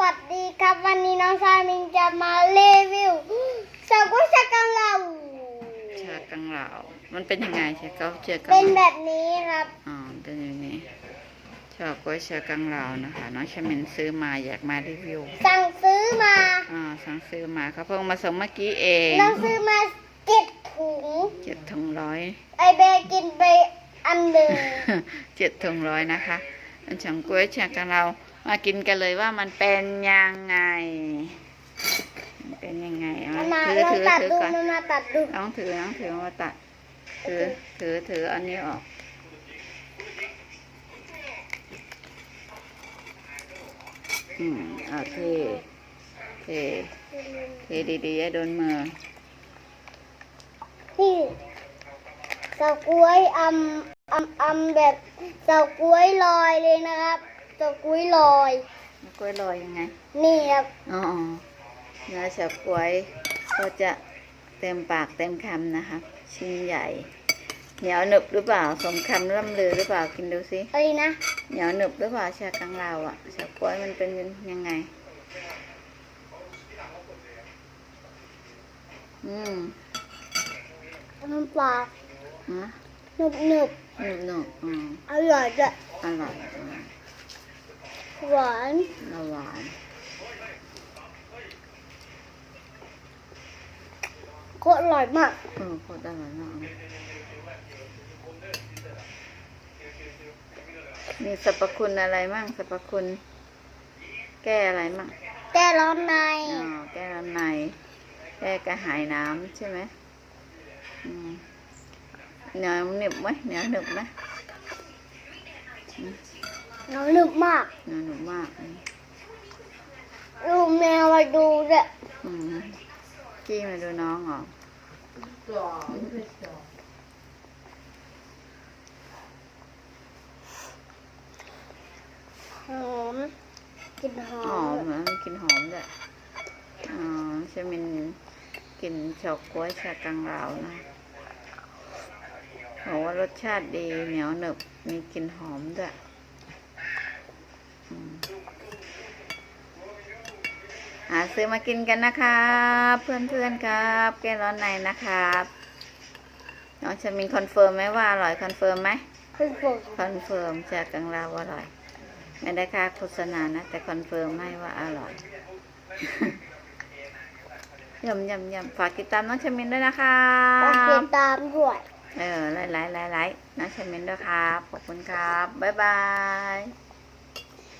วัสดีครับวันนี้น้องชายมิงจะมารีวิวสกุลชากังเราชากังเหลามันเป็นยังไงชาเก้าเจอกังเป็นเหแบลาบนี้ครับอ๋อเป็นอย่างนี้ชอบกล้วยชากังเหลานะคะน้องชามินซื้อมาอยากมารีวิว สั่งซื้อมาอ่าสั่งซื้อมาเขาเพิ่งมาส่งเมื่อกี้เองน้องซื้อมาเจ็ดถุงเจ็ดถุงร้อยไอเบย์กินไปอันหนึ่งเจ็ดถุงร้อยนะคะอันฉังกล้วยชากังเหลา มากินกันเลยว่ามันเป็นยังไงมันเป็นยังไงเอามันมาถือลองถือตัดถือดูก่อนมันมาตัดดูน้องถือน้องถือมาตัด ถือถือถืออันนี้ออกอืมโอเคเทเทดีๆอย่าโดนมือนี่เสากล้วยอำอำอำแบบเสากล้วยลอยเลยนะครับ เสากล้วยลอยกล้วยลอยยังไง นี่ครับอ๋อเนื้อเฉาก๊วยก็จะเต็มปากเต็มคำนะคะ ชิ้นใหญ่ เหนียวหนึบหรือเปล่า สมคำล่ำลือหรือเปล่า กินดูสิอะไรนะ เหนียวหนึบหรือเปล่าชากังลาวอะเฉาก๊วยมันเป็นยังไง อืมน้ำปลาฮะหนึบหนึบหนึบหนึบอืมอร่อยจ้ะอร่อยอืม หวานแล้วหวานโคตรอร่อยมากเออโคตรอร่อยมากมีสรรพคุณอะไรมั่งสรรพคุณ แก้อะไรมั่งแก้ร้อนในอ๋อแก้ร้อนใน แก้กระหายน้ำใช่ไหมอืมเหนียวหนึบไหมเหนียวหนึบไหม น้ำหนึบมากเหนียวหนึบมากอืมดูแมวมาดูด้วยอืมกี้มาดูน้องเหรอหอมกลินหอหอมมเหมือนมันกินหอมด้วยอ๋อใช่มินกินเฉาก๊วยชากังลาวนะบอกว่ารสชาติดีเหนียวหนึบมีกลิ่นหอมด้วย หาซื้อมากินกันนะครับ เพื่อนๆครับ แก้ร้อนในนะครับน้องชามินคอนเฟิร์มไหมว่าอร่อยคอนเฟิร์มไหมคือผมคอนเฟิร์มจากกังลาวว่าอร่อย ไม่ได้ค่าโฆษณานะ แต่คอนเฟิร์มให้ว่าอร่อยยำยำยำฝากติดตามน้องชมินด้วยนะคะต้องติดตามด้วยเออไลค์ไลค์ไลค์ไลค์น้องชมินด้วยครับขอบคุณครับบ๊ายบาย